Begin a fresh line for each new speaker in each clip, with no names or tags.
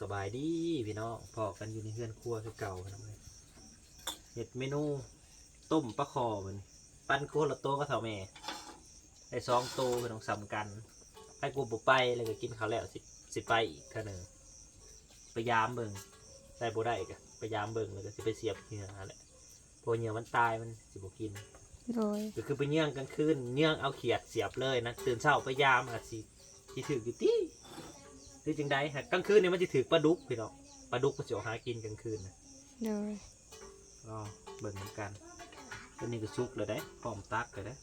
สบายดีพี่น้องพอกันอยู่ในเฮือนครัวคือเก่าพี่น้องเอ้ยเห็ดเมนูต้มปลาคอมันปั้นโคละโตวก็เท่าแม่ได้สองโตวพี่น้องสำกันไปกูบุไปเลยก็กินข้าวแล้วสิสิไปอีกเท่านึงไปยามเบิ่งได้บ่ได้ก็ไปยามเบิ่งแล้วก็สิไปเสียบเหงื่อนั่นแหละพอเหงื่อมันตายมันสิบ่กิน
โดย
ก็คือไปเนื่องกันคืนเนื่องเอาเขียดเสียบเลยนะตื่นเช้าไปยามอาจสิที่ถืออยู่ ที่ที่จังใดฮะกลางคืนเนี่ยมันจะถือปลาดุกพี่น้องปลาดุกก็จะออกหากินกลางคืนนะ
โดย
ก็เบิ่งเหมือนกันตัวนี้ก็ซุกเลยได้พร้อมตักเลยได้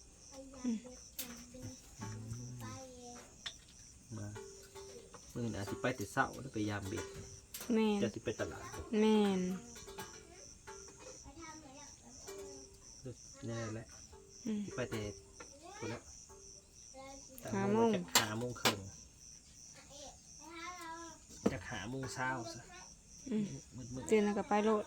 อืมมาเมื่อนี้อาจจะไปแต่เช้าแล้วไปยามเบ็ด
แม่น
จะสิไปตลาด
แม่น
นี่แหละ
อืม
สิไปแต่ตัวแล้ว
หาโมง
จะหาโมงครึ่งจะ หาโมงเช้าซะ
อืม
มืดมืด
ตื่นแล้วก็ไปโลด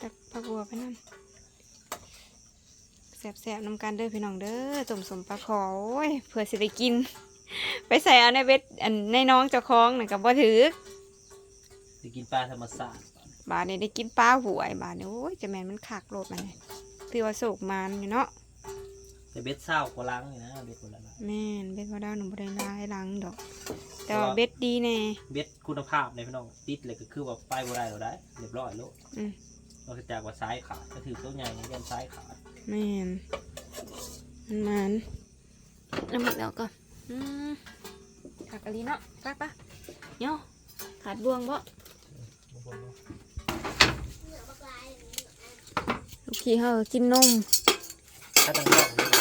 ตักผักบัวไปนั่นแสบๆนำกันเด้อพี่น้องเด้อต้มสมปลาขอโอ้ยเพื่อสิได้กิน ไปใส่เอาในเบ็ดอันในน้องเจ้าของน่ะกับบ่ถือ
จะกินปลาธรรมศาสตร์
บาดนี้ได้กินปลาหวยบาดนี้โอ้ยจะแม่นมันขากโลดมันนี่ถือว่าโศกมันอยู่เนาะ
แต่เบ็ดเศร้ากว่าล้างนี่นะเบ็ดคนละล้าง
แม่นเบ็ดว่าดาวหนูบ่ได้ลายหลังดอก แต่ว่าเบ็ดดีแน่
เบ็ดคุณภาพในพี่น้องติดเลยก็คือว่าไปบ่ได้เราได้เรียบร้อยแล้ว
อืม
นอกจากว่าซ้ายขาดก็ถือตัวใหญ่นี่ยันซ้ายขาด
แม่นมันมันน้ำมันแล้วก็อืมขากะลีเนาะไปปะเนาะขาดบวงบ่ลูกพี่เขาก็กินนม
ถ้าตั้งกล้อง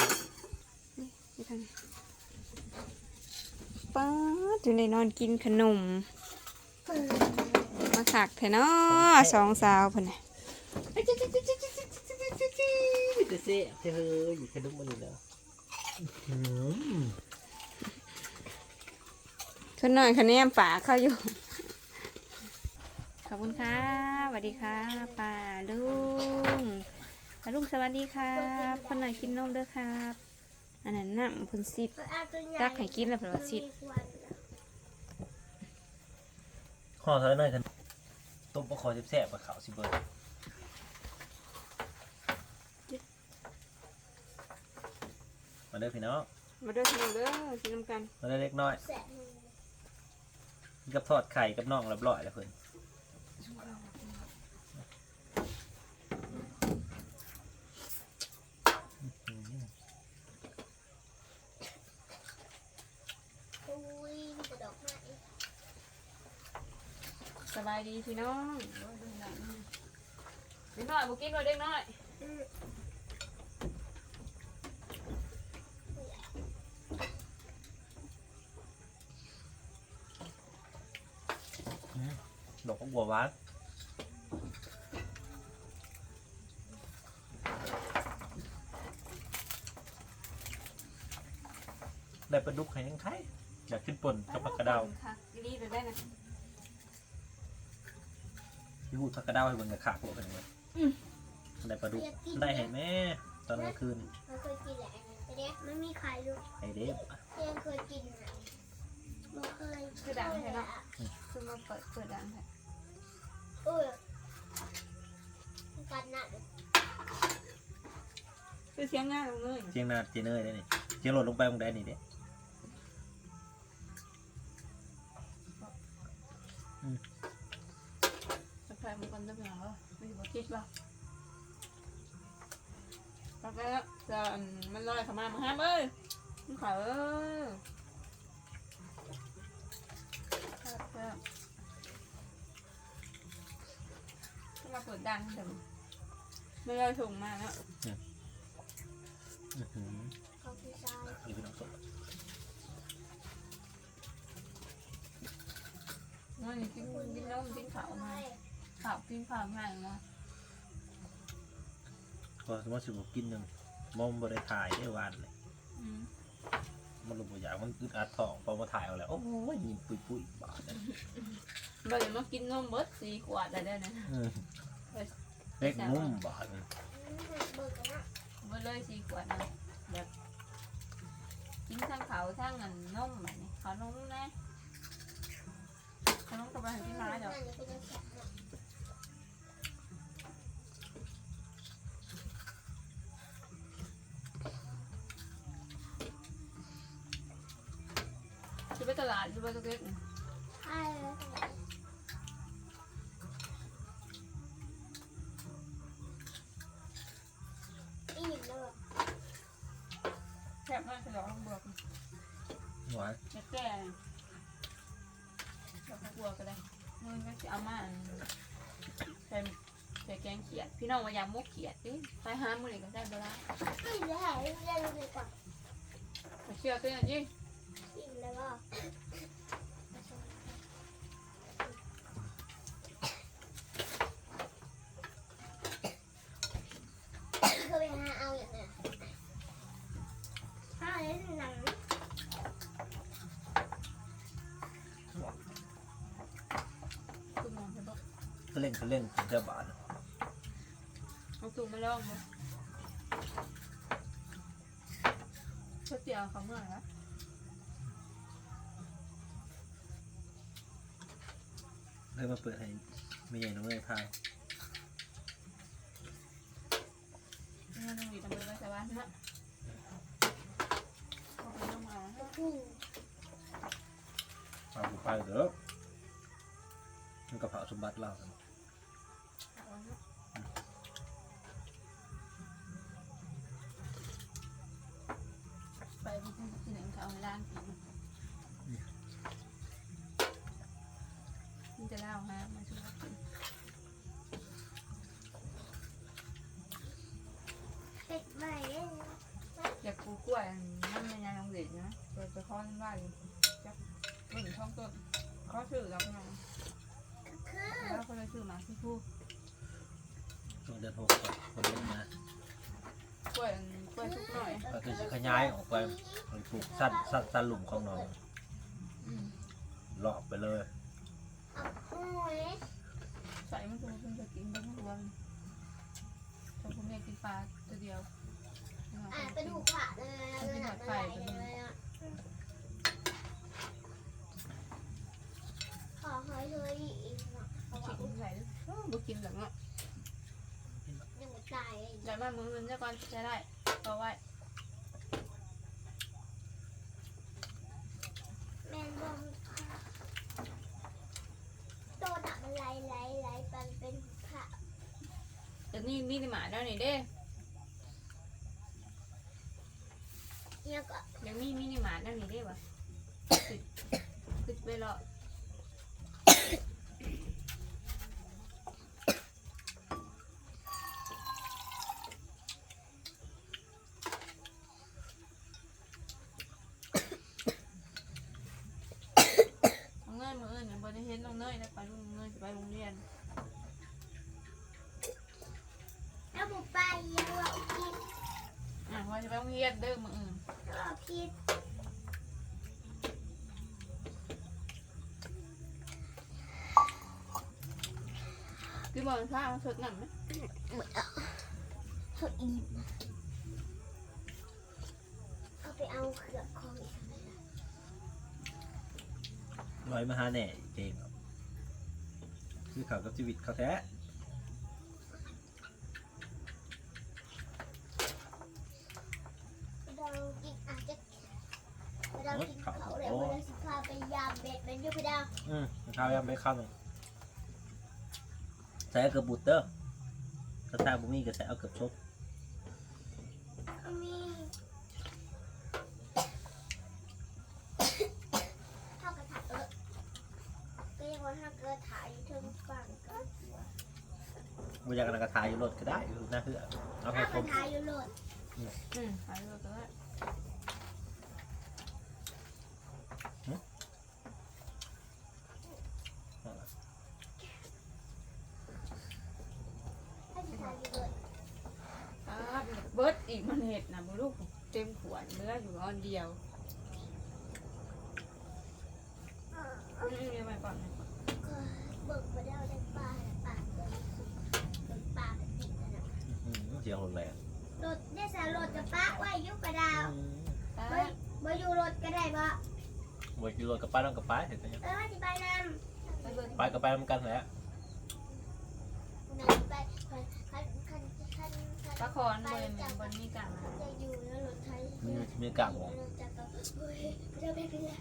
นี่น
ป้าอยู่ในนอนกินขนม มาขักเถอะเนาะสองสาวเพิ่นน่ะ
มีแต่เซ่เฮ้ยอยู่แค่ดุ้มมันนี่แล้วอืม
คนหน่อยคะแนนป่าเข้าอยู่ ขอบคุณค่ะสวัสดีค่ะป่าลุงลุงสวัสดีครับคนหน่อยกินนมเด้อครับ อันนั้นน้ำเพิ่นสิบตักให้กินแล้วเพิ่นว่าสิ
ห่อเท่านั้นกันต้มปลาคอแซ่บๆกับข้าวสิเบิร์มาเด้อพี่น้อง
มาเด้อพี่น้องเด้อกินน้ำกัน
มาเด้อเล็กน้อยกับทอดไข่กับน่องเรียบร้อยแล้วเพิ่น
ส บายดีพี่น้องเด็กน้อยบุกินเลยเด็กน้อย
ดอกบัวหวานได้ปลาดุกให้ยังไทยอยากขึ้นป่นกับผักกระเดาว
ค่ะดีเลยได้นะ
พี่พูดผักกระเดาวให้เบิ่งกับขาพวกกันเลยได้ปลาดุกได้ให้แม่ตอนกลางคืน
เราเคยกินแหละแต่เนี้ยไม่มีใครรู้
ให้เด็บ
เพียงเคยกินนะไม่เคย
คือดังใช่เนาะคือมาเปิดเปิดดังค่ะ
เออกันน่ะ
คือเสียงง่ายลงเลย
เจียงนาเจเนยได้นี่เจียงหล่นลงไปตรงใดนี่เด้
สักพักมันกันจะเป็นอะไรไม่รู้คิดว่าแล้วก็จะมันลอยเข้ามามาห้ามเอ้ยมันขายเอ้ยมาเปิดดังแต่ไม่ลอยถุงมาแล้ว
อือหือ
เขาคือชาย
นี่พี่น้องสด
นั่นกินกินนมกินข้าวมา ข้าวกินข้าวง่ายนะ
ก็สมมติสิบกินหนึ่งมอมบริถ่ายได้วันเลย
อืม
มันลงบอย่างมันอึดอัดท้องพอมาถ่ายเอาแล้วโอ้ยยิงปุยปุยบาดเลย
บ่ได้มากินนมเบิดสี่ขวดได้เด้อนะ
อืมเล็กนุ่มบาดเลย
เบิกกันนะ
เบิดเลยสี่ขวดนะแบบทั้งอันนมแบบนี้เขานมนะเขานมกับไปให้พี่ม้าเดี๋ยว ก
หวาน
จะแก่เราก็กลัวก็ได้มึงก็จะเอามาใส่ใส่แกงเขียด พี่น้องว่าอยากมุกเขียดดิไปหามือหนึ่งก็ได้เวลา
อิ่มแล้วเล่นเลยก่อน
ไปเชื่อตัวอย่างนี้
อิ่มแล้วก็ เล่น
ก็
เล่นเจ้าบาท
เอาตุ้มมาลองเลยเพื่อเตี๋ยวเขาเมื่อไหร่ละ
เพิ่มมาเปิดให้ไม่ใหญ่น้องเลยทาย
นี่มันต้องดีทำไปไว้แต่ว่าเนาะเอาไปน้องมา
อืม
เอาไปเด้อมันกระเพราสมบัติเรา
เอาเนาะ ไปที่ไหนเขาเอาในร้านกินนี่จะเล่าฮะมาช่วยกิน
เด็กใหม่
อยากปลูกกล้วยนั่นในงานโรงเรียนนะไปไปข้อนั่นว่าอยู่จักหนึ่งช่องต้นข้อชื่อแล้วก็มา
คือ
แล้วก็เลยชื่อมาที่ผู้
ช่วงเดือนหกก่อนคนเลงมาก
ล้วยกล้วยทุกหน่อย
ก็คือจะขยายออกไปไปปลูกสั้นสั้นสั้นหลุมของน้อง
อืม
รอบไปเลย
ใส่มันตัวเพิ่งจะกินได้ทุกวันแต่ผมอยากกินปลาตัวเดียว
อะไปดูขวาเลยเลยหนักเลยเลยอะขอหอยเชออีกเนาะเพราะว่า
กินใส่บุกินหลังอะ
ยังไม่ตาย
ใส่ มามือมันจะก่อนจะได้เอาไว้
แมนบอมโตหนักมันไหลไหลไหลปันเป็นผ่า
แต่นี่นี่หมาแล้วนี่เด้
เนี่ยก็
ยังมีมินิหมาแล้วนี่เด้วะคือคือไปรอน้องเนยมืออื่นยังบ่ได้เห็นน้องเนยนะไปลุงเนยจะไปโรงเรียน
แล้วหมูไปยังว่าคิด
อะว่าจะไปโรง เรียนเด้อมืออื่น
ก็คิด
พี่บอลพาเอาสดหนังไหม
เขาอิ่มเอาไปเอาเขือกของอีก
ร้อยมาหาแหน่เจงครับคือเขากับชีวิตเขาแท้ อืมข้าวยังไม่ข้าวหนึ่งใส่เอาเกือบบุตรเตอร์ถ้าทางบุมี่ก็ใส่เอาเกือบชก
มีเท่ากับถ่ายเออก็ยังว่าถ้าเกิดถ่ายอยู่เทิงฝั่งก็
วิญญาณกระทายอยู่รถก็ได้อยู่หน้าเหือเอาให้
ถ้า
ค
กั
ม
บถ่ายอยู่โหลด
อืมหายไปแล้ว
ถ้าจะถ่ายอยู่โหลด
ครับเบิร์ด อีกมันเห็ดนะบุลูกเต็มขวดเหลืออยู่อันเดียวอืมเดี๋ยวไปก่อนนะ
ก็เบิกมาได้ได้ปลาปลาเกินเป็นปลาเป็นติดนะ
อืมเสียงรถแรง
รถได้สารรถกับป้าไว้ยุกกระดาว
อืม
ตา
เฮ้ยมาอยู่รถก็ได้
บวยกิโลกับไปต้องกับไปเห็นไหม
เออที่ไปน
ไปเบิ่ง
ไปกับไปมันกันแหล้วำ
นั่นไปคันคันคันคัน
ปลาคอนบ่แม่นบ่ มีกลางนะ
จะอยู่แล้วรถไทย
มีมีกลางหมอง
รถจักรเฮ้ยไม่ได้ไปเลย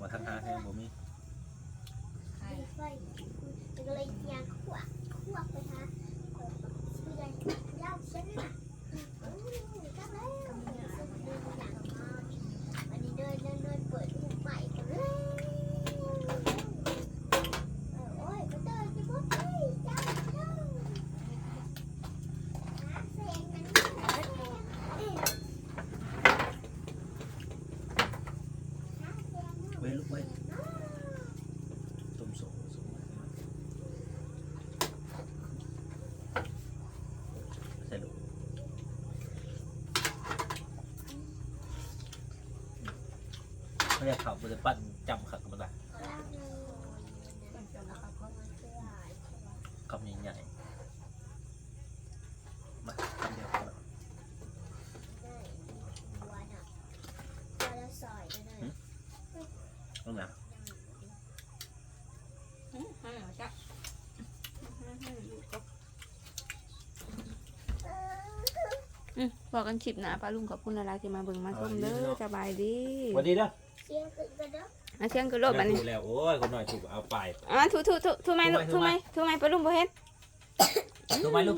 มาทั้งหาให้บ่มี
ใช่
ไฟจะเลยยางขวบขวบไปหาเพื่อนยาวเส้นน่ะอืมจังเลยอันนี้เดินเดินเดินเปิดหูใหม่กันเลยโอ้ยก็เดินจะพูดไปจ้าจ้าหาเสียงกันเอ๊ะ
เว้ยลูกเว้ยต้มโซ่โซ่ใส่ลูก เขาอยากเข่าไปจะปั้นจำขัดกันได้คำใหญ่ๆมาคำเดียวพอแล้วตรงไหน
อืมให้เอาจ้ะอืมบอกกันคลิปหนะป้าลุงขอบคุณอะไรที่มาเบิ่งมาชมเด้อสบายดี
สวัสดีเด้อ
เสียงตึกกระดก
อาเชียงคือโลบอันนี้
ดูแล้วโอ้ยคนหน่อยถูกเอาไป
อ่าถูถูถูถูไหมลูก
ถู
ถู
ไห
ไห
ม
มถูไหมป้าลุงบ่เห็น
ถูกไหมลูก